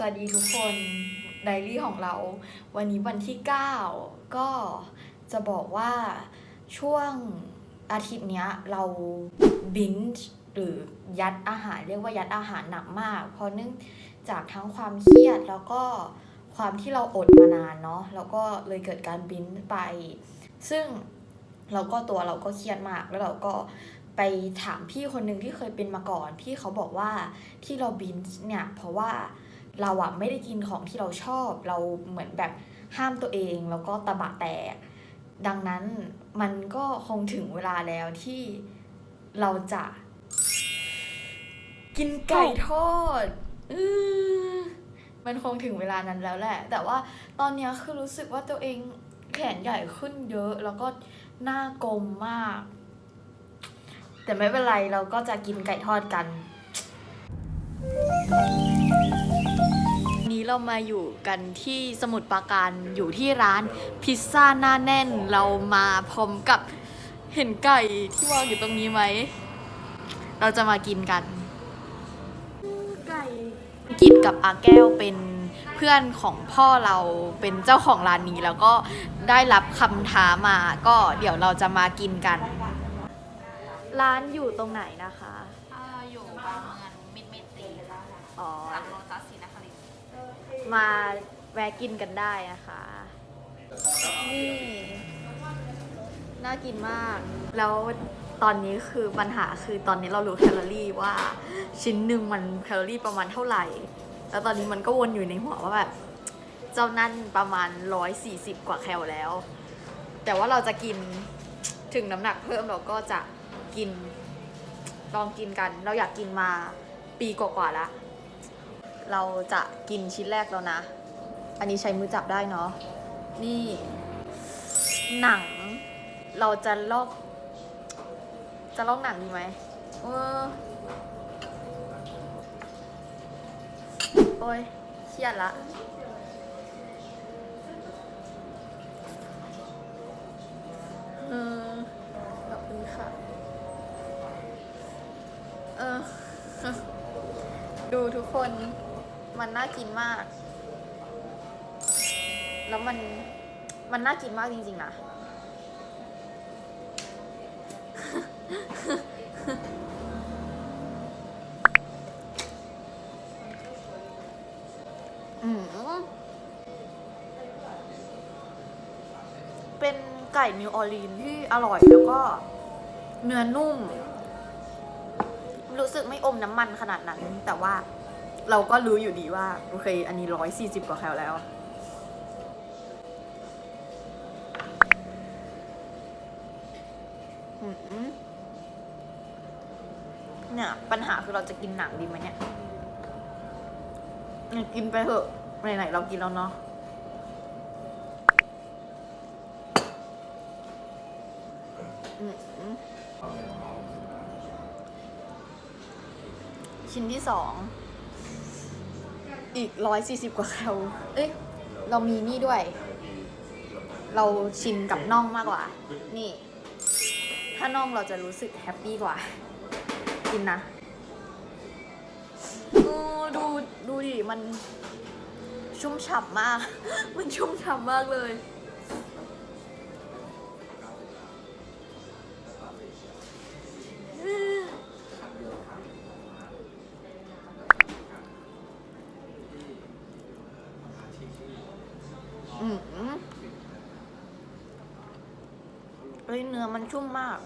สวัสดีทุกคนไดรี่ของเรา วันนี้วันที่ 9 ก็จะบอกว่าช่วงอาทิตย์เนี้ยเราบินหรือยัดอาหารเรียกว่ายัดอาหารหนักมาก เพราะเนื่องจากทั้งความเครียดแล้วก็ความที่เราอดมานานเนาะแล้วก็เลยเกิดการบินไป ซึ่งเราก็ตัวเราก็เครียดมากแล้วเราก็ไปถามพี่คนหนึ่งที่เคยเป็นมาก่อน พี่เขาบอกว่าที่เราบินเนี่ยเพราะว่า เราอะไม่ได้กินของที่เราชอบ เราเหมือนแบบห้ามตัวเองแล้วก็ตะบะแตก ดังนั้นมันก็คงถึงเวลาแล้วที่เราจะ กินไก่ทอดอือมันคงถึงเวลานั้นแล้วแหละ แต่ว่าตอนเนี้ยคือรู้สึกว่าตัวเองแขนใหญ่ขึ้นเยอะ แล้วก็หน้ากลมมาก แต่ไม่เป็นไรเราก็จะกินไก่ทอดกัน นี้เรามาอยู่กันที่สมุทรปราการอยู่ที่ร้านพิซซ่าหน้าแน่นเรามาพร้อมกับเห็นไก่ที่วางอยู่ตรงนี้ไหม เราจะมากินกัน ไก่กินกับอาแก้วเป็นเพื่อนของพ่อเราเป็นเจ้าของร้านนี้แล้วก็ได้รับคำท้ามาก็เดี๋ยวเราจะมากินกัน ร้านอยู่ตรงไหนนะคะ อ่าอยู่บางเมืองมิดมิดตีอ๋อ หลังโลตัสศรีนครินทร์ มาแวะกินกันได้นะคะ นี่น่ากินมาก แล้วตอนนี้คือปัญหาคือตอนนี้เรารู้แคลอรี่ว่าชิ้นหนึ่งมันแคลอรี่ประมาณเท่าไหร่ แล้วตอนนี้มันก็วนอยู่ในหัวว่าแบบเจ้านั่นประมาณ 140 กว่าแคลแล้ว แต่ว่าเราจะกินถึงน้ำหนักเพิ่มเราก็จะกินลองกินกัน เราอยากกินมาปีกว่าๆแล้ว เราจะกินชิ้นแรกแล้วนะ อันนี้ใช้มือจับได้เนาะ นี่ หนัง เราจะลอก จะลอกหนังดีไหมเออโอ้ยเครียดละ เออ ขอบคุณค่ะ เออ ดูทุกคน มันน่ากินมาก แล้วมัน มันน่ากินมากจริง ๆ นะ อืม เป็นไก่นิวออร์ลีนที่อร่อยแล้วก็เนื้อนุ่ม รู้สึกไม่อมน้ำมันขนาดนั้นแต่ว่า เราก็รู้อยู่ดีว่าโอเค อันนี้ร้อยสี่สิบกว่าแคลแล้ว เนี่ย ปัญหาคือเราจะกินหนังดีไหมเนี่ย กินไปเถอะไหนๆเรากินแล้วเนาะชิ้นที่สอง อีกร้อยสี่สิบกว่าแคลเอ้ยเรามีนี่ด้วย เราชินกับน่องมากกว่า นี่ ถ้าน่องเราจะรู้สึกแฮปปี้กว่า กินนะโอ้ดูดูดิ มันชุ่มฉ่ำมาก มันชุ่มฉ่ำมากเลย ยเนื้อมันชุ่มมาก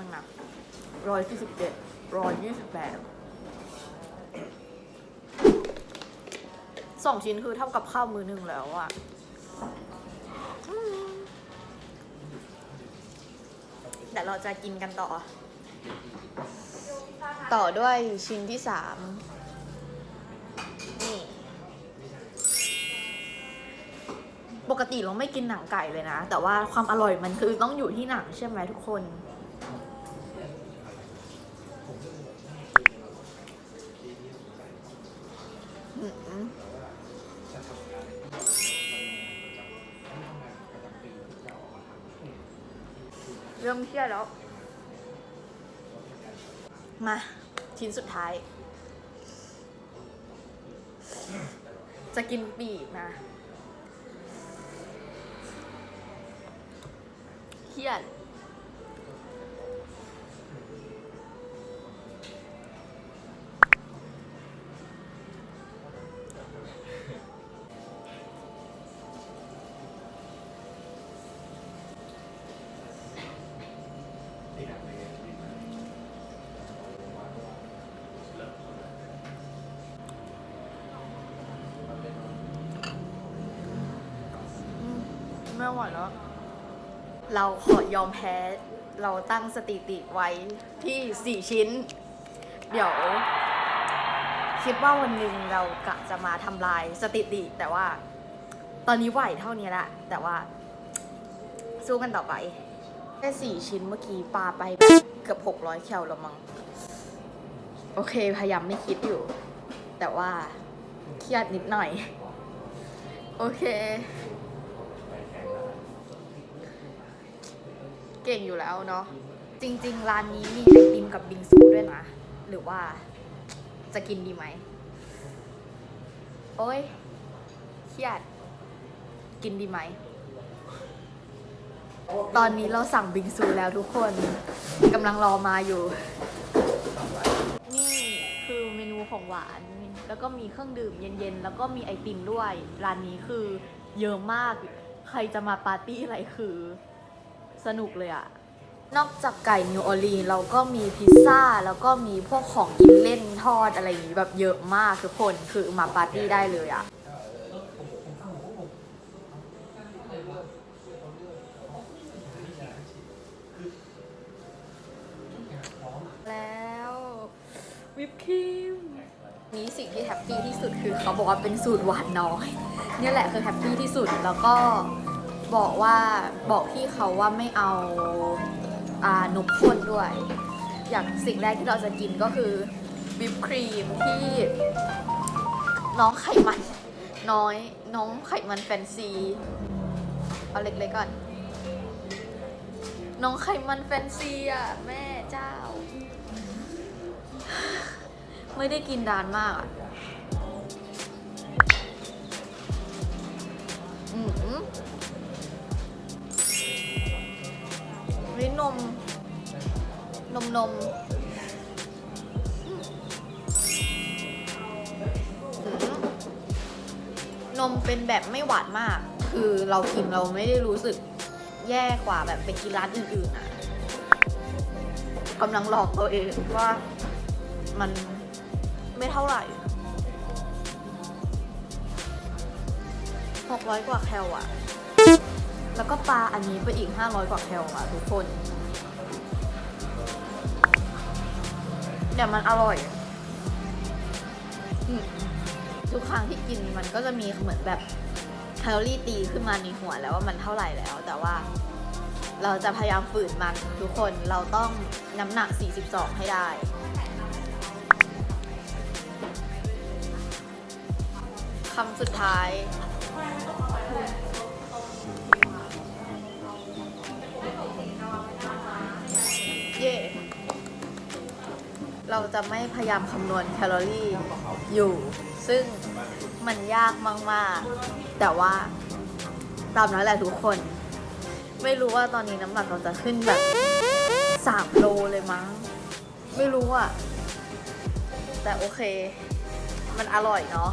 นึงนะร้อยสี่สิบเจ็ดร้อยยี่สิบแปดสองชิ้นคือเท่ากับข้าวมือหนึ่งแล้วอะอืมเดี๋ยวเราจะกินกันต่อ ต่อด้วยชิ้นที่สามนี่ปกติเราไม่กินหนังไก่เลยนะ แต่ว่าความอร่อยมันคือต้องอยู่ที่หนังใช่ไหมทุกคนอืมเริ่มเครียดแล้ว มาชิ้นสุดท้าย จะกินปีกนะเขียน ไม่ไหวแล้ว เราขอยอมแพ้ เราตั้งสถิติไว้ที่สี่ชิ้น เดี๋ยว คิดว่าวันหนึ่งเรากะจะมาทำลายสถิติ แต่ว่า ตอนนี้ไหวเท่านี้ละ แต่ว่า สู้กันต่อไป แค่สี่ชิ้นเมื่อกี้ปาไปเกือบหกร้อยแคลแล้วมั้งโอเค พยายามไม่คิดอยู่ แต่ว่าเครียดนิดหน่อย โอเค ก่งอยู่แล้วเนาะจริง ๆ ร้านนี้มีไอติมกับบิงซูด้วยนะ หรือว่าจะกินดีไหม โอ้ยเครียด กินดีไหม ตอนนี้เราสั่งบิงซูแล้วทุกคนกำลังรอมาอยู่ นี่คือเมนูของหวาน แล้วก็มีเครื่องดื่มเย็นๆ แล้วก็มีไอติมด้วย ร้านนี้คือเยอะมาก ใครจะมาปาร์ตี้อะไรคือ สนุกเลยอะนอกจากไก่นิวออร์ลีนเราก็มีพิซซ่า แล้วก็มีพวกของกินเล่นทอดอะไรอย่างนี้แบบเยอะมากทุกคนคือมาปาร์ตี้ได้เลยอะแล้ววิปครีมนี้สิ่งที่แฮปปี้ที่สุดคือเขาบอกว่าเป็นสูตรหวานน้อย เนี่ยแหละคือแฮปปี้ที่สุดแล้วก็ บอกว่าบอกพี่เขาว่าไม่เอาอ่านมข้นด้วย อย่างสิ่งแรกที่เราจะกินก็คือวิปครีมที่น้องไขมัน น้อยน้องไขมันแฟนซี เอาเล็กๆก่อน น้องไขมันแฟนซีอะ แม่เจ้า ไม่ได้กินดานมากอะ อืมวินม นมนมนมเป็นแบบไม่หวานมาก คือเรากินเราไม่ได้รู้สึกแย่กว่าแบบไปกินร้านอื่นๆอะกำลังหลอกตัวเองว่ามันไม่เท่าไหร่หกร้อยกว่าแคลอะ แล้วก็ปลาอันนี้ไปอีกห้าร้อยกว่าแคลอะทุกคนแต่มันอร่อยอืมทุกครั้งที่กินมันก็จะมีเหมือนแบบแคลอรี่ตีขึ้นมาในหัวแล้วว่ามันเท่าไหร่แล้ว แต่ว่าเราจะพยายามฝืนมันทุกคนเราต้องน้ำหนัก 42 ให้ได้ คำสุดท้าย จะไม่พยายามคำนวณแคลอรี่อยู่ ซึ่งมันยากมาก ๆ แต่ว่าตามนั้นแหละทุกคน ไม่รู้ว่าตอนนี้น้ำหนักเราจะขึ้นแบบสามโลเลยมั้ง ไม่รู้อะแต่โอเค มันอร่อยเนาะ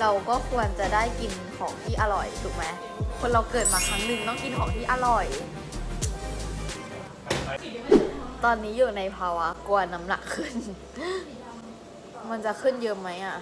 เราก็ควรจะได้กินของที่อร่อยถูกไหมคนเราเกิดมาครั้งหนึ่งต้องกินของที่อร่อย ตอนนี้อยู่ในภาวะกลัวน้ำหนักขึ้น มันจะขึ้นเยอะไหมอะ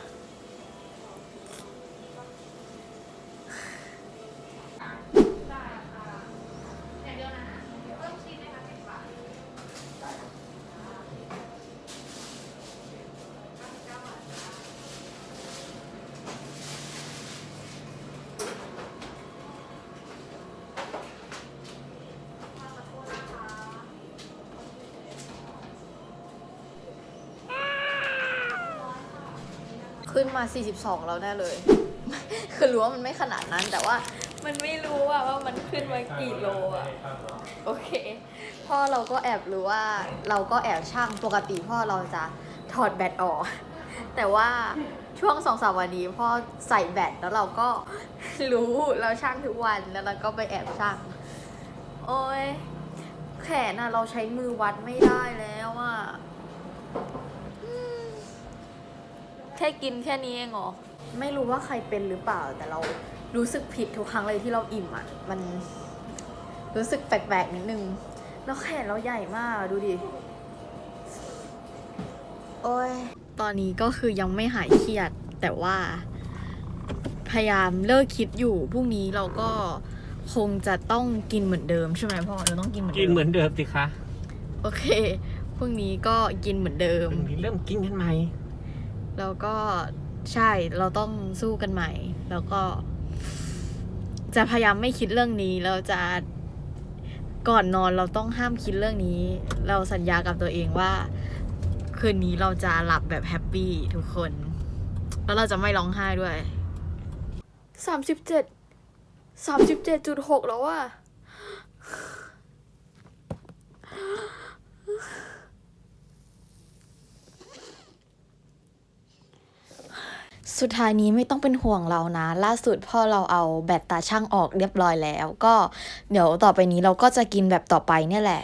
ขึ้นมา 42 แล้วแน่เลย คือรู้ว่ามันไม่ขนาดนั้นแต่ว่ามันไม่รู้อะว่ามันขึ้นมากี่โลอะโอเค พ่อเราก็แอบรู้ว่าเราก็แอบช่างปกติพ่อเราจะถอดแบตออก แต่ว่าช่วงสองสามวันนี้พ่อใส่แบตแล้วเราก็รู้เราช่างทุกวันแล้วเราก็ไปแอบช่าง โอ้ยแขนอะเราใช้มือวัดไม่ได้แล้วอะอืมแค่กินแค่นี้เองเหรอ ไม่รู้ว่าใครเป็นหรือเปล่า แต่เรารู้สึกผิดทุกครั้งเลยที่เราอิ่มอะมันรู้สึกแปลกๆนิดนึง แล้วแขนเราใหญ่มากอะดูดิ โอ้ย ตอนนี้ก็คือยังไม่หายเครียด แต่ว่า พยายามเลิกคิดอยู่ พรุ่งนี้เราก็คงจะต้องกินเหมือนเดิมใช่ไหมพ่อ เราต้องกินเหมือนกิเดินมเหมือนเดิมสิคะโอเค พรุ่งนี้ก็กินเหมือนเดิม วันนี้เริ่มกินกันใหม่ แล้วก็ใช่เราต้องสู้กันใหม่ แล้วก็ จะพยายามไม่คิดเรื่องนี้เราจะก่อนนอนเราต้องห้ามคิดเรื่องนี้ เราสัญญากับตัวเองว่า คืนนี้เราจะหลับแบบแฮปปี้ทุกคน แล้วเราจะไม่ร้องไห้ด้วยสามสิบเจ็ดสามสิบเจ็ดจุดหกแล้วอะ สุดท้ายนี้ไม่ต้องเป็นห่วงเรานะ ล่าสุดพ่อเราเอาแบตตาช่างออกเรียบร้อยแล้ว ก็เดี๋ยวต่อไปนี้เราก็จะกินแบบต่อไปเนี่ยแหละ